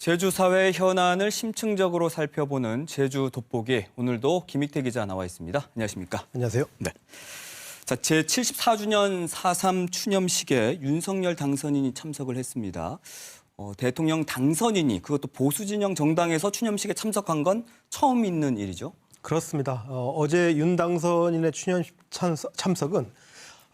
제주 사회 현안을 심층적으로 살펴보는 제주 돋보기 오늘도 김익태 기자 나와 있습니다. 안녕하십니까? 안녕하세요. 네. 자, 제 74주년 4.3 추념식에 윤석열 당선인이 참석을 했습니다. 어, 대통령 당선인이 그것도 보수 진영 정당에서 추념식에 참석한 건 처음 있는 일이죠. 그렇습니다. 어, 제윤 당선인의 참석, 참석은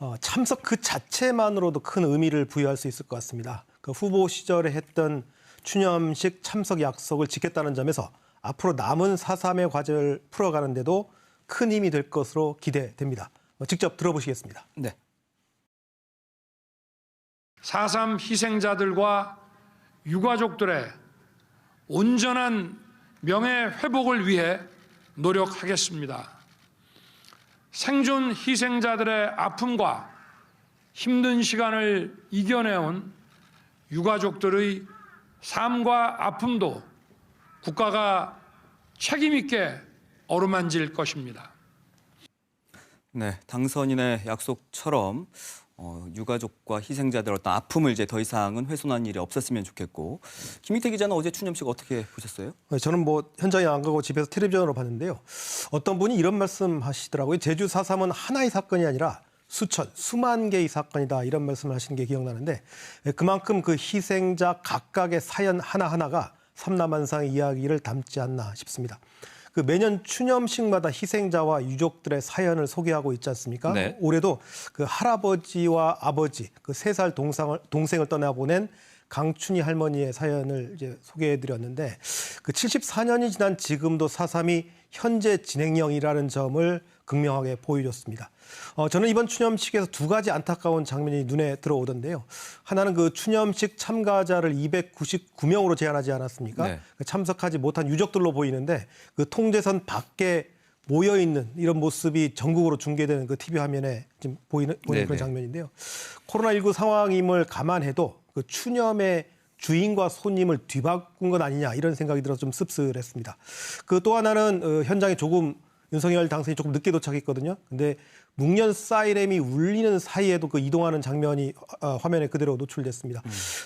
어, 참석 그 자체만으로도 큰 의미를 부여할 수 있을 것 같습니다. 그 후보 시절에 했던 추념식 참석 약속을 지켰다는 점에서 앞으로 남은 4.3의 과제를 풀어가는 데도 큰 힘이 될 것으로 기대됩니다. 어, 직접 들어보시겠습니다. 네. 4.3 희생자들과 유가족들의 온전한 명예 회복을 위해 노력하겠습니다. 생존 희생자들의 아픔과 힘든 시간을 이겨내온 유가족들의 삶과 아픔도 국가가 책임있게 어루만질 것입니다. 네, 당선인의 약속처럼 어, 유가족과 희생자들 어떤 아픔을 이제 더 이상은 훼손하는 일이 없었으면 좋겠고 김익태 기자는 어제 추념식 어떻게 보셨어요? 어, 저는 뭐 현장에 안 가고 집에서 텔레비전으로 봤는데요. 어떤 분이 이런 말씀 하시더라고요. 제주 4.3은 하나의 사건이 아니라 수천, 수만 개의 사건이다 이런 말씀을 하시는 게 기억나는데 예, 그만큼 그 희생자 각각의 사연 하나하나가 삼남한상의 이야기를 담지 않나 싶습니다. 그 매년 추념식마다 희생자와 유족들의 사연을 소개하고 있지 않습니까? 네. 올해도 그 할아버지와 아버지 그 세 살 동상을 동생을 떠나보낸 강춘희 할머니의 사연을 이제 소개해 드렸는데 그 74년이 지난 지금도 4.3이 현재 진행형이라는 점을 극명하게 보여줬습니다. 어, 저는 이번 추념식에서 두 가지 안타까운 장면이 눈에 들어오던데요. 하나는 그 추념식 참가자를 299명으로 제한하지 않았습니까? 네. 그 참석하지 못한 유족들로 보이는데 그 통제선 밖에 모여 있는 이런 모습이 전국으로 중계되는 그 TV 화면에 지금 보이는, 보이는. 그런 장면인데요. 코로나19 상황임을 감안해도 그 추념의 주인과 손님을 뒤바꾼 건 아니냐 이런 생각이 들어서 좀 씁쓸했습니다. 그 또 하나는 어, 현장에 조금 윤석열 당선이 조금 늦게 도착했거든요. 근데 묵년 사이렌이 울리는 사이에도 그 이동하는 장면이 어, 화면에 그대로 노출됐습니다.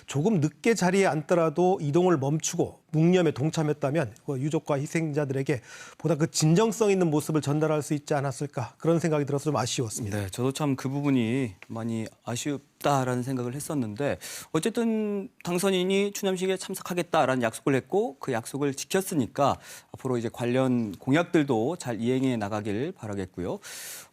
조금 늦게 자리에 앉더라도 이동을 멈추고 묵념에 동참했다면 그 유족과 희생자들에게 보다 그 진정성 있는 모습을 전달할 수 있지 않았을까 그런 생각이 들어서 좀 아쉬웠습니다. 네, 저도 참 그 부분이 많이 아쉽다라는 생각을 했었는데 어쨌든 당선인이 추념식에 참석하겠다라는 약속을 했고 그 약속을 지켰으니까 앞으로 이제 관련 공약들도 잘 이행해 나가길 바라겠고요.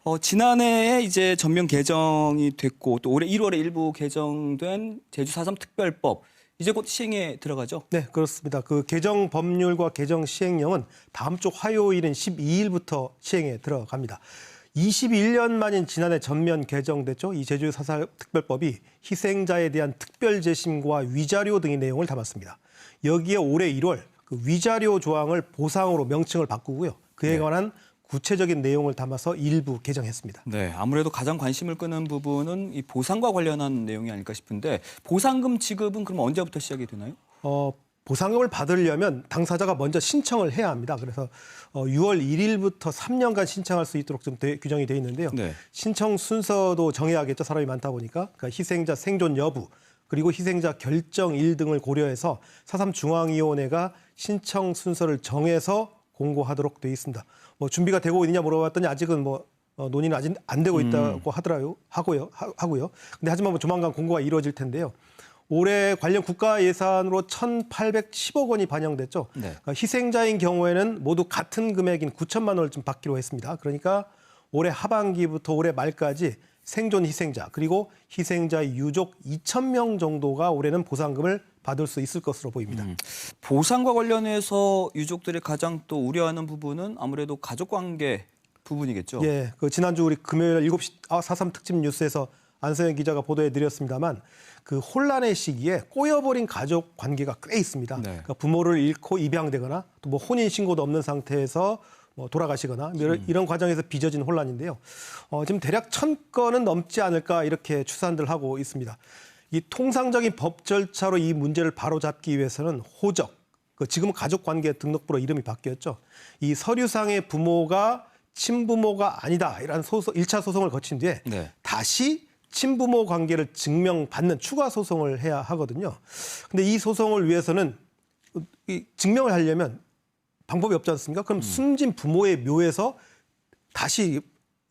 어, 지난해에 이제 전면 개정이 됐고 또 올해 1월에 일부 개정된 제주 4.3 특별법 이제 곧 시행에 들어가죠. 네, 그렇습니다. 그 개정 법률과 개정 시행령은 다음 주 화요일인 12일부터 시행에 들어갑니다. 21년 만인 지난해 전면 개정됐죠. 이 제주 사살 특별법이 희생자에 대한 특별 재심과 위자료 등의 내용을 담았습니다. 여기에 올해 1월 그 위자료 조항을 보상으로 명칭을 바꾸고요. 그에 네. 관한 구체적인 내용을 담아서 일부 개정했습니다. 네, 아무래도 가장 관심을 끄는 부분은 이 보상과 관련한 내용이 아닐까 싶은데 보상금 지급은 그럼 언제부터 시작이 되나요? 어, 보상금을 받으려면 당사자가 먼저 신청을 해야 합니다. 그래서 어, 6월 1일부터 3년간 신청할 수 있도록 좀 돼- 규정이 돼 있는데요. 네. 신청 순서도 정해야겠죠. 사람이 많다 보니까. 그러니까 희생자 생존 여부 그리고 희생자 결정일 등을 고려해서 사삼 중앙위원회가 신청 순서를 정해서 공고하도록 돼 있습니다. 뭐 준비가 되고 있느냐 물어봤더니 아직은 뭐 어, 논의는 아직 안 되고 있다고 하더라요 하고요 하, 하고요. 근데 하지만 뭐 조만간 공고가 이루어질 텐데요. 올해 관련 국가 예산으로 1,810억 원이 반영됐죠. 네. 그러니까 희생자인 경우에는 모두 같은 금액인 9천만 원을 좀 받기로 했습니다. 그러니까 올해 하반기부터 올해 말까지 생존 희생자 그리고 희생자의 유족 2천 명 정도가 올해는 보상금을 받을 수 있을 것으로 보입니다. 보상과 관련해서 유족들이 가장 또 우려하는 부분은 아무래도 가족 관계 부분이겠죠. 예, 그 지난주 우리 금요일 7시 아, 4.3 특집 뉴스에서 안서영 기자가 보도해 드렸습니다만 그 혼란의 시기에 꼬여버린 가족 관계가 꽤 있습니다. 네. 그러니까 부모를 잃고 입양되거나 또 뭐 혼인 신고도 없는 상태에서 뭐 돌아가시거나 이런, 이런 과정에서 빚어진 혼란인데요. 어, 지금 대략 천 건은 넘지 않을까 이렇게 추산들 하고 있습니다. 이 통상적인 법 절차로 이 문제를 바로잡기 위해서는 호적, 그 지금은 가족관계 등록부로 이름이 바뀌었죠. 이 서류상의 부모가 친부모가 아니다 이런 소송, 1차 소송을 거친 뒤에 네. 다시 친부모 관계를 증명받는 추가 소송을 해야 하거든요. 근데 이 소송을 위해서는 이 증명을 하려면 방법이 없지 않습니까? 그럼 숨진 부모의 묘에서 다시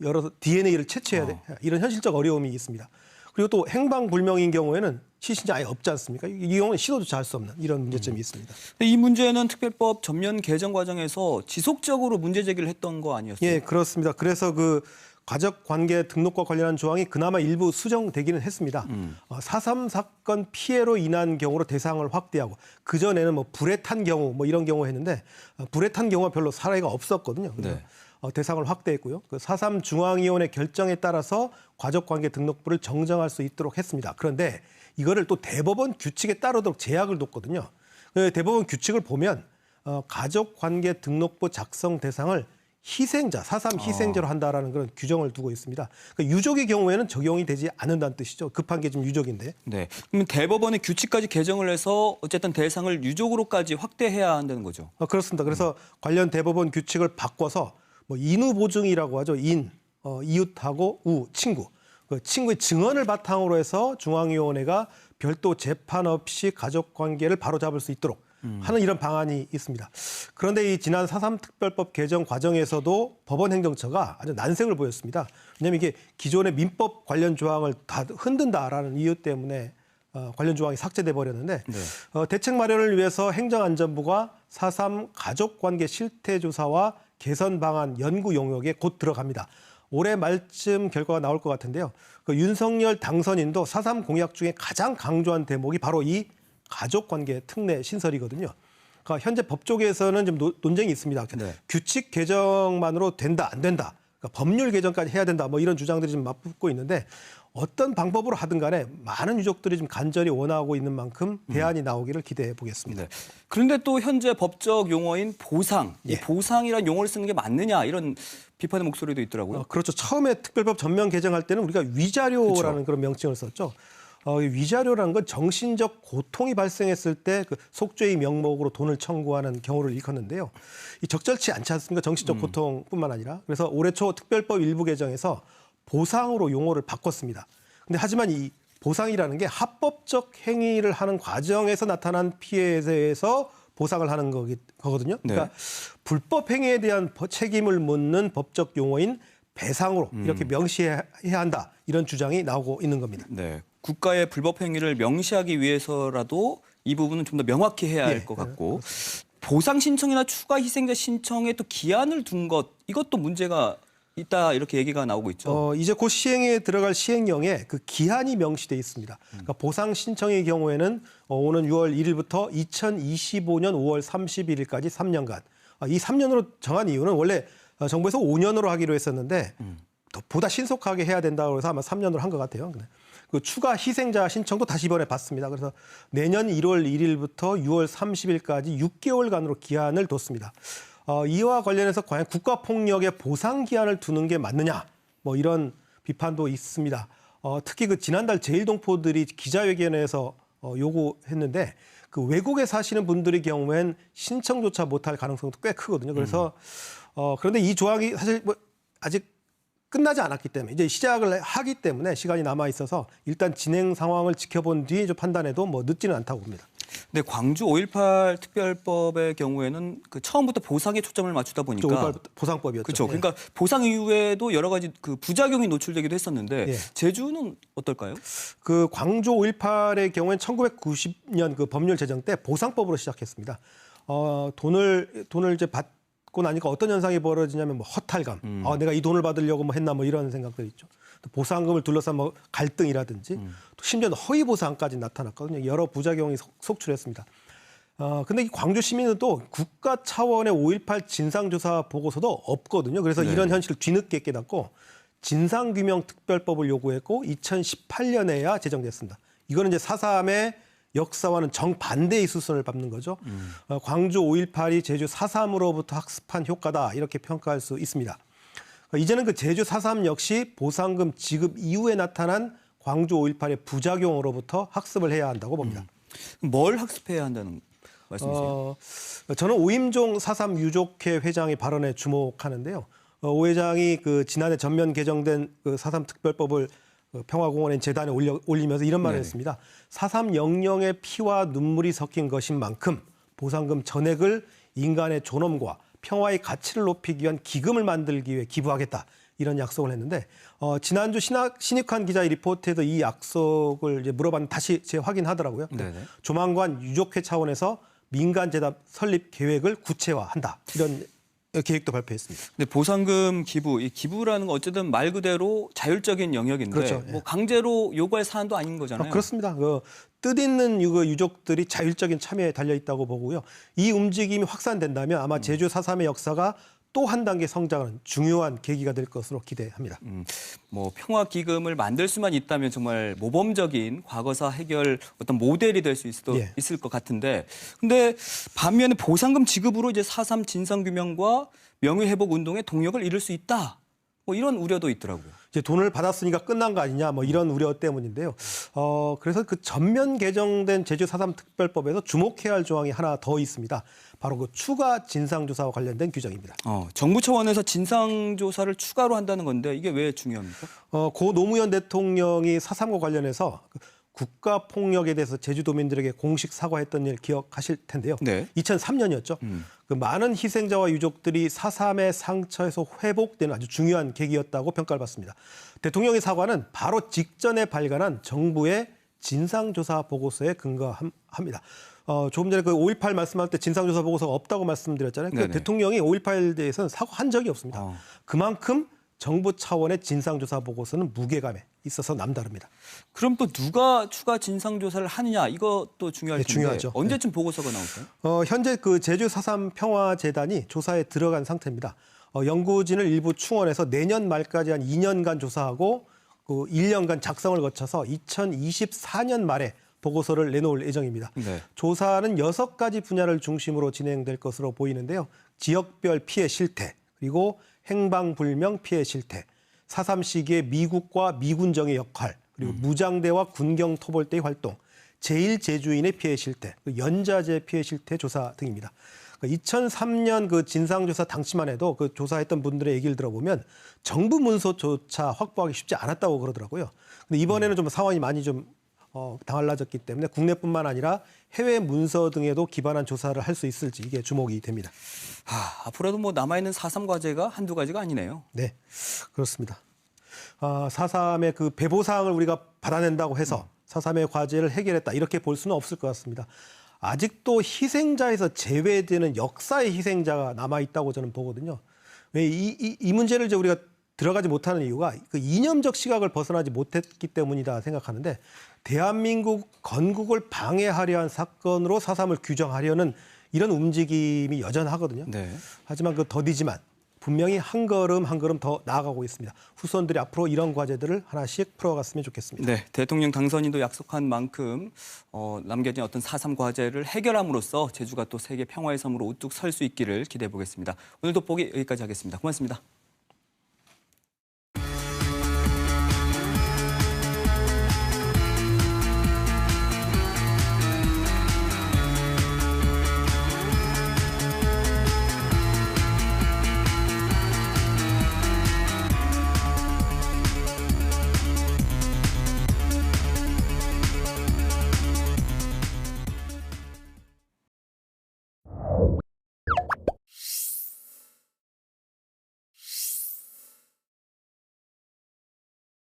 열어서 DNA를 채취해야 돼. 이런 현실적 어려움이 있습니다. 그리고 또 행방불명인 경우에는 시신이 아예 없지 않습니까? 이 경우는 시도조차 할 수 없는 이런 문제점이 있습니다. 근데 이 문제는 특별법 전면 개정 과정에서 지속적으로 문제 제기를 했던 거 아니었어요? 예, 그렇습니다. 그래서 그 가족 관계 등록과 관련한 조항이 그나마 일부 수정되기는 했습니다. 어, 4.3 사건 피해로 인한 경우로 대상을 확대하고 그 전에는 뭐 불에 탄 경우 뭐 이런 경우 했는데 어, 불에 탄 경우가 별로 사례가 없었거든요. 네. 어, 대상을 확대했고요. 그4.3 중앙위원회 결정에 따라서 가족관계 등록부를 정정할 수 있도록 했습니다. 그런데 이거를 또 대법원 규칙에 따르도록 제약을 뒀거든요. 그 대법원 규칙을 보면 어, 가족관계 등록부 작성 대상을 희생자, 4.3 희생자로 한다라는 그런 규정을 두고 있습니다. 그 유족의 경우에는 적용이 되지 않는다는 뜻이죠. 급한 게 지금 유족인데. 네. 그러면 대법원의 규칙까지 개정을 해서 어쨌든 대상을 유족으로까지 확대해야 한다는 거죠. 어, 그렇습니다. 그래서 관련 대법원 규칙을 바꿔서 뭐 인후 보증이라고 하죠. 인, 어, 이웃하고 우, 친구. 그 친구의 증언을 바탕으로 해서 중앙위원회가 별도 재판 없이 가족 관계를 바로잡을 수 있도록 하는 이런 방안이 있습니다. 그런데 이 지난 4.3 특별법 개정 과정에서도 법원 행정처가 아주 난색을 보였습니다. 왜냐하면 이게 기존의 민법 관련 조항을 다 흔든다라는 이유 때문에 어, 관련 조항이 삭제돼 버렸는데 네. 어, 대책 마련을 위해서 행정안전부가 4.3 가족관계 실태조사와 개선 방안 연구 용역에 곧 들어갑니다. 올해 말쯤 결과가 나올 것 같은데요. 그 윤석열 당선인도 4.3 공약 중에 가장 강조한 대목이 바로 이 가족관계 특례 신설이거든요. 그러니까 현재 법조계에서는 좀 노- 논쟁이 있습니다. 네. 규칙 개정만으로 된다 안 된다. 그러니까 법률 개정까지 해야 된다. 뭐 이런 주장들이 좀 맞붙고 있는데 어떤 방법으로 하든 간에 많은 유족들이 좀 간절히 원하고 있는 만큼 대안이 나오기를 기대해 보겠습니다. 네. 그런데 또 현재 법적 용어인 보상, 이 예. 보상이란 용어를 쓰는 게 맞느냐 이런 비판의 목소리도 있더라고요. 어, 그렇죠. 처음에 특별법 전면 개정할 때는 우리가 위자료라는 그렇죠. 그런 명칭을 썼죠. 어, 이 위자료라는 건 정신적 고통이 발생했을 때 그 속죄의 명목으로 돈을 청구하는 경우를 일컫는데요. 이 적절치 않지 않습니까? 정신적 음. 고통뿐만 아니라. 그래서 올해 초 특별법 일부 개정에서 보상으로 용어를 바꿨습니다. 근데 하지만 이 보상이라는 게 합법적 행위를 하는 과정에서 나타난 피해에 대해서 보상을 하는 거기, 거거든요. 그러니까 네. 불법 행위에 대한 버- 책임을 묻는 법적 용어인 배상으로 이렇게 음. 명시해야 한다. 이런 주장이 나오고 있는 겁니다. 네. 국가의 불법 행위를 명시하기 위해서라도 이 부분은 좀 더 명확히 해야 할 예, 것 네, 같고 보상 신청이나 추가 희생자 신청에 또 기한을 둔 것 이것도 문제가 있다 이렇게 얘기가 나오고 있죠. 어, 이제 곧 시행에 들어갈 시행령에 그 기한이 명시돼 있습니다. 그러니까 보상 신청의 경우에는 어, 오는 6월 1일부터 2025년 5월 31일까지 3년간. 아, 이 3년으로 정한 이유는 원래 어, 정부에서 5년으로 하기로 했었는데 더 보다 신속하게 해야 된다고 해서 아마 3년으로 한 것 같아요. 그 추가 희생자 신청도 다시 이번에 받습니다. 그래서 내년 1월 1일부터 6월 30일까지 6개월간으로 기한을 뒀습니다. 어, 이와 관련해서 과연 국가폭력의 보상 기한을 두는 게 맞느냐 뭐 이런 비판도 있습니다. 어, 특히 그 지난달 제일동포들이 기자회견에서 어, 요구했는데 그 외국에 사시는 분들의 경우엔 신청조차 못할 가능성도 꽤 크거든요. 그래서 어, 그런데 이 조항이 사실 뭐 아직 끝나지 않았기 때문에 이제 시작을 하기 때문에 시간이 남아 있어서 일단 진행 상황을 지켜본 뒤에 좀 판단해도 뭐 늦지는 않다고 봅니다. 근데 광주 5.18 특별법의 경우에는 그 처음부터 보상에 초점을 맞추다 보니까 5.18 보상법이었죠. 그렇죠. 예. 그러니까 보상 이후에도 여러 가지 그 부작용이 노출되기도 했었는데 예. 제주는 어떨까요? 그 광주 5.18의 경우에는 1990년 그 법률 제정 때 보상법으로 시작했습니다. 어, 돈을 돈을 이제 받 고 나니까 어떤 현상이 벌어지냐면 뭐 허탈감. 음. 아, 내가 이 돈을 받으려고 뭐 했나 뭐 이런 생각들 있죠. 또 보상금을 둘러싼 뭐 갈등이라든지 음. 또 심지어 허위 보상까지 나타났거든요. 여러 부작용이 속- 속출했습니다. 어, 근데 이 광주 시민은 또 국가 차원의 5.18 진상조사 보고서도 없거든요. 그래서 네. 이런 현실을 뒤늦게 깨닫고 진상규명 특별법을 요구했고 2018년에야 제정됐습니다. 이거는 이제 4.3의 역사와는 정반대의 수순을 밟는 거죠. 어, 광주 5.18이 제주 4.3으로부터 학습한 효과다 이렇게 평가할 수 있습니다. 어, 이제는 그 제주 4.3 역시 보상금 지급 이후에 나타난 광주 5.18의 부작용으로부터 학습을 해야 한다고 봅니다. 뭘 학습해야 한다는 말씀이세요? 어, 저는 오임종 4.3 유족회 회장의 발언에 주목하는데요. 어, 오 회장이 그 지난해 전면 개정된 그4.3 특별법을 그 평화공원의 재단에 올려, 올리면서 이런 말을 네네. 했습니다. 4.3 영령의 피와 눈물이 섞인 것인 만큼 보상금 전액을 인간의 존엄과 평화의 가치를 높이기 위한 기금을 만들기 위해 기부하겠다. 이런 약속을 했는데 어, 지난주 신학, 신익환 기자의 리포트에도 이 약속을 이제 물어봤는데 다시 재확인하더라고요. 네네. 조만간 유족회 차원에서 민간재단 설립 계획을 구체화한다. 이런 계획도 발표했습니다. 근데 보상금 기부, 이 기부라는 건 어쨌든 말 그대로 자율적인 영역인데 그렇죠. 예. 뭐 강제로 요구할 사안도 아닌 거잖아요. 아, 그렇습니다. 그 뜻있는 유- 그 유족들이 자율적인 참여에 달려 있다고 보고요. 이 움직임이 확산된다면 아마 제주 4.3의 역사가 또 한 단계 성장하는 중요한 계기가 될 것으로 기대합니다. 음, 뭐 평화 기금을 만들 수만 있다면 정말 모범적인 과거사 해결 어떤 모델이 될 수 있을, 예. 있을 것 같은데 근데 반면에 보상금 지급으로 이제 4.3 진상 규명과 명예 회복 운동의 동력을 잃을 수 있다. 뭐 이런 우려도 있더라고요. 이제 돈을 받았으니까 끝난 거 아니냐 뭐 이런 우려 때문인데요. 어 그래서 그 전면 개정된 제주 4.3 특별법에서 주목해야 할 조항이 하나 더 있습니다. 바로 그 추가 진상조사와 관련된 규정입니다. 어, 정부 차원에서 진상 조사를 추가로 한다는 건데 이게 왜 중요합니까? 어, 고 노무현 대통령이 4.3과 관련해서 그 국가 폭력에 대해서 제주도민들에게 공식 사과했던 일 기억하실 텐데요. 네. 2003년이었죠. 그 많은 희생자와 유족들이 4.3의 상처에서 회복되는 아주 중요한 계기였다고 평가를 받습니다. 대통령의 사과는 바로 직전에 발간한 정부의 진상조사 보고서에 근거합니다. 어, 조금 전에 그 5.18 말씀할 때 진상조사 보고서가 없다고 말씀드렸잖아요. 그. 대통령이 5.18에 대해서는 사과한 적이 없습니다. 어. 그만큼 정부 차원의 진상조사 보고서는 무게감에 있어서 남다릅니다. 그럼 또 누가 추가 진상 조사를 하느냐 이것도 중요할 네, 텐데 중요하죠. 언제쯤 보고서가 나올까요? 어, 현재 그 제주 4.3 평화 재단이 조사에 들어간 상태입니다. 어, 연구진을 일부 충원해서 내년 말까지 한 2년간 조사하고 그 1년간 작성을 거쳐서 2024년 말에 보고서를 내놓을 예정입니다. 네. 조사는 여섯 가지 분야를 중심으로 진행될 것으로 보이는데요. 지역별 피해 실태, 그리고 행방불명 피해 실태, 4.3 시기의 미국과 미군정의 역할, 그리고 무장대와 군경 토벌대의 활동, 제1제주인의 피해 실태, 그 연자제 피해 실태 조사 등입니다. 2003년 그 진상조사 당시만 해도 그 조사했던 분들의 얘기를 들어보면 정부 문서조차 확보하기 쉽지 않았다고 그러더라고요. 근데 이번에는 좀 상황이 많이 좀 어, 달라졌기 때문에 국내뿐만 아니라 해외 문서 등에도 기반한 조사를 할 수 있을지 이게 주목이 됩니다. 하, 앞으로도 뭐 남아있는 4.3 과제가 한두 가지가 아니네요. 네, 그렇습니다. 아, 4.3의 그 배보상을 우리가 받아낸다고 해서 4.3의 과제를 해결했다 이렇게 볼 수는 없을 것 같습니다. 아직도 희생자에서 제외되는 역사의 희생자가 남아 있다고 저는 보거든요. 왜 이 이, 이 문제를 이제 우리가 들어가지 못하는 이유가 그 이념적 시각을 벗어나지 못했기 때문이다 생각하는데 대한민국 건국을 방해하려 한 사건으로 4.3을 규정하려는 이런 움직임이 여전하거든요. 네. 하지만 그 더디지만 분명히 한 걸음 한 걸음 더 나아가고 있습니다. 후손들이 앞으로 이런 과제들을 하나씩 풀어갔으면 좋겠습니다. 네, 대통령 당선인도 약속한 만큼 어, 남겨진 어떤 4.3 과제를 해결함으로써 제주가 또 세계 평화의 섬으로 우뚝 설 수 있기를 기대해 보겠습니다. 오늘 돋보기 여기까지 하겠습니다. 고맙습니다.